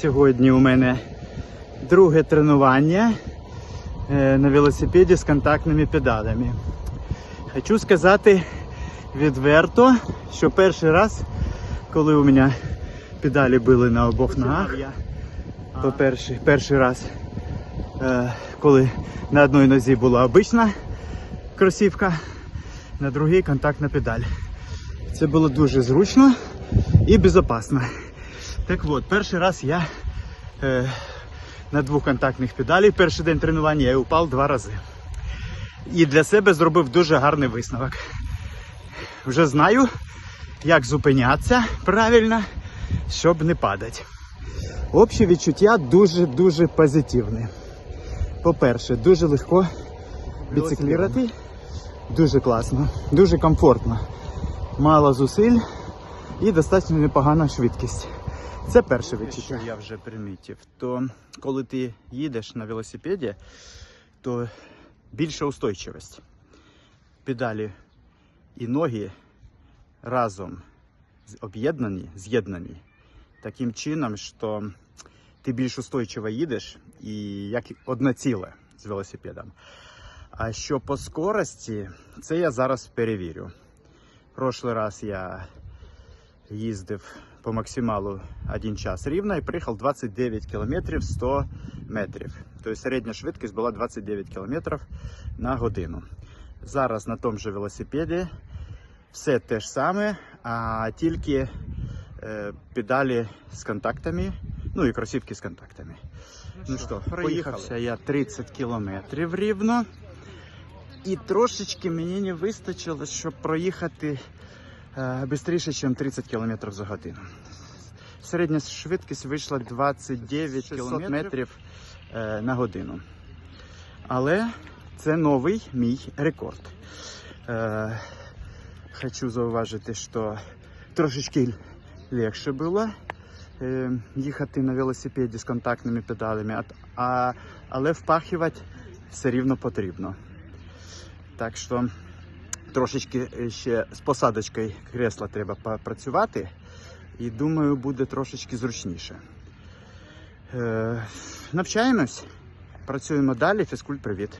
Сьогодні у мене друге тренування е, на велосипеді з контактними педалями. Хочу сказати відверто, що перший раз, коли у мене педалі були на обох ногах, то перший, перший раз, е, коли на одній нозі була обична кросівка, на другій контактна педаль. Це було дуже зручно і безпечно. Так от, перший раз я е, на двох контактних педалях, перший день тренування я упав два рази. І для себе зробив дуже гарний висновок. Вже знаю, як зупинятися правильно, щоб не падати. Общі відчуття дуже-дуже позитивні. По-перше, дуже легко біциклірувати, дуже класно, дуже комфортно. Мало зусиль і достатньо непогана швидкість. Це перше відчуття. Я вже примітив. То коли ти їдеш на велосипеді, то більша устойчивість. Педалі і ноги разом об'єднані, з'єднані таким чином, що ти більш устойчиво їдеш і як одне ціле з велосипедом. А що по скорості, це я зараз перевірю. Прошлий раз я їздив по максималу 1 час рівно і приїхав 29 км 100 метрів. Тобто середня швидкість була 29 км на годину. Зараз на тому же велосипеді все те ж саме, а тільки е, педалі з контактами, ну і кросівки з контактами. Ну що, проїхався я 30 кілометрів рівно. І трошечки мені не вистачило, щоб проїхати швидше, ніж 30 км за годину. Середня швидкість вийшла 29 км е, на годину. Але це новий мій рекорд. Е, хочу зауважити, що трошечки легше було е, їхати на велосипеді з контактними педалями, а, але впахувати все рівно потрібно. Так що трошечки е, ще з посадочкою кресла треба попрацювати. І думаю, буде трошечки зручніше. Е, навчаємось, працюємо далі. Фізкульт, привіт.